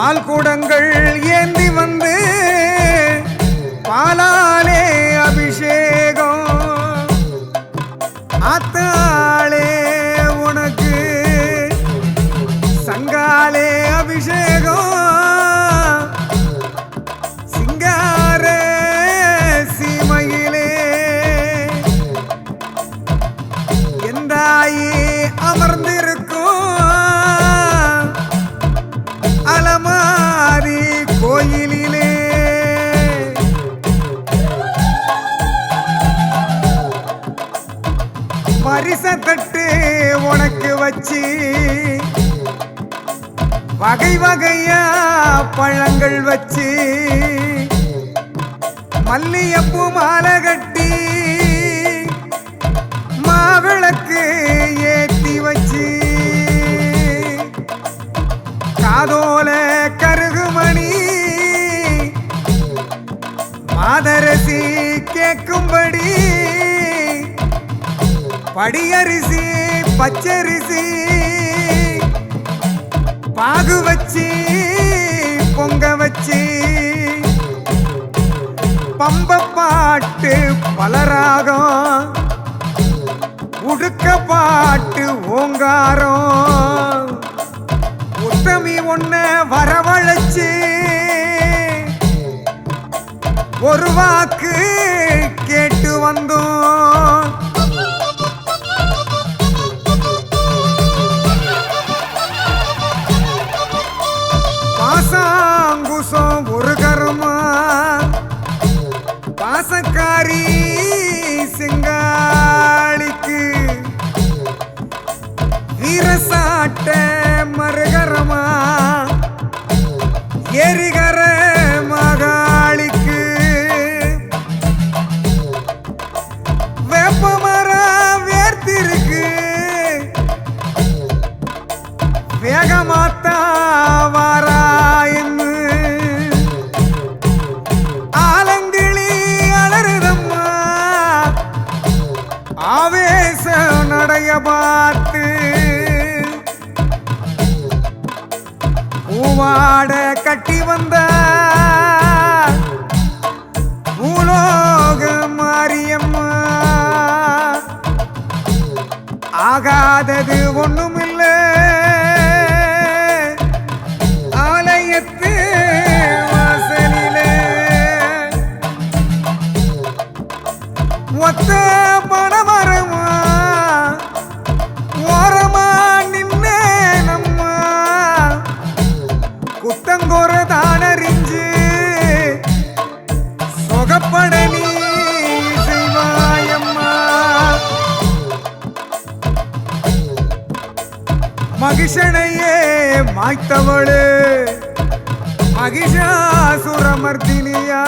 பால் கூடங்கள் ஏந்தி வந்து பாலாலே அபிஷேகம். ஆத்தாளே உனக்கு சங்காலே அபிஷேகம். சிங்கார சீமையிலே எந்தாயே அமர்ந்திருக்கும் பரிசத்தட்டு உனக்கு வச்சு வகை வகையா பழங்கள் வச்சு மல்லியப்பூ மாலை கட்டி மாவிளக்கு ஏத்தி வச்சு காதோல கருகுமணி மாதரசி கேட்கும்படி படியரிசி பச்சரிசி பாகு வச்சு பொங்க வச்சு பம்ப பாட்டு பலராகம் உடுக்க பாட்டு ஓங்காரம். உத்தமி ஒன்ன வரவழைச்சு ஒரு வாக்கு கேட்டு வந்தோம். பாசக்காரி சிங்காளிக்கு இரசாட்ட மறுகரமா எரிகர மகாளிக்கு. வேப்பமரம் வேர்த்திருக்கு. வேகமாத்த பூவாட கட்டி வந்த பூலோக மாரியம்மா. ஆகாதது ஒண்ணுமில்ல. ஆலயத்து வாசலிலே. ஒத்த பணமரமா மகிஷனையே மாய்த்தவளு. மகிஷாசுரமர்த்தினியா.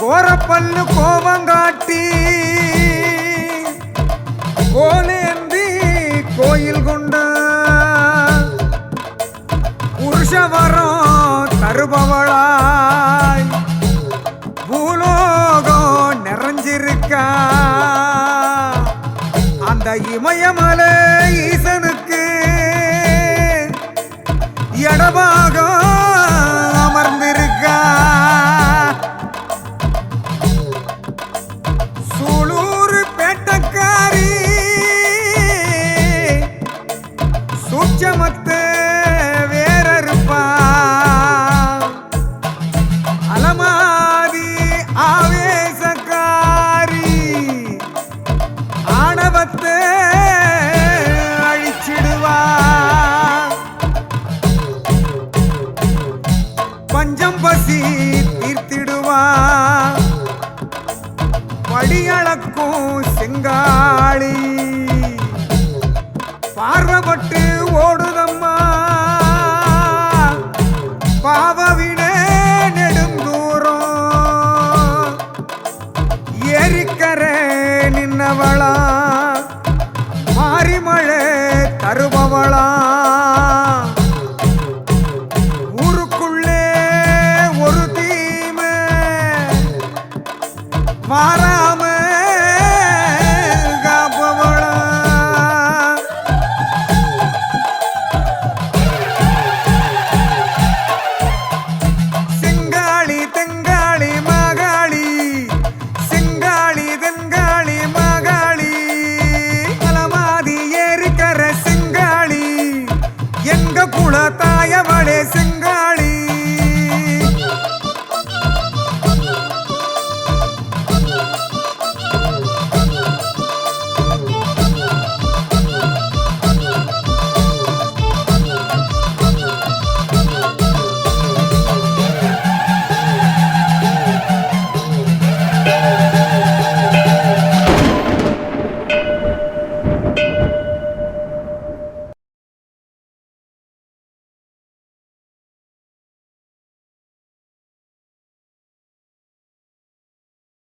கோரப்பல்லு கோபங்காட்டி. கோலேந்தி கோயில் கொண்ட. புருஷவர அந்த இமயமலை ஈசனுக்கு. இடபாகம் பசி தீர்த்திடுவா. படியளக்கும் செங்காளி. பார்வப்பட்டு ஓடுதம்மா. பாவவினே நெடுந்தூரம். ஏரிக்கரை நின்னவளா. மாறிமழை தருபவளா. மாறாம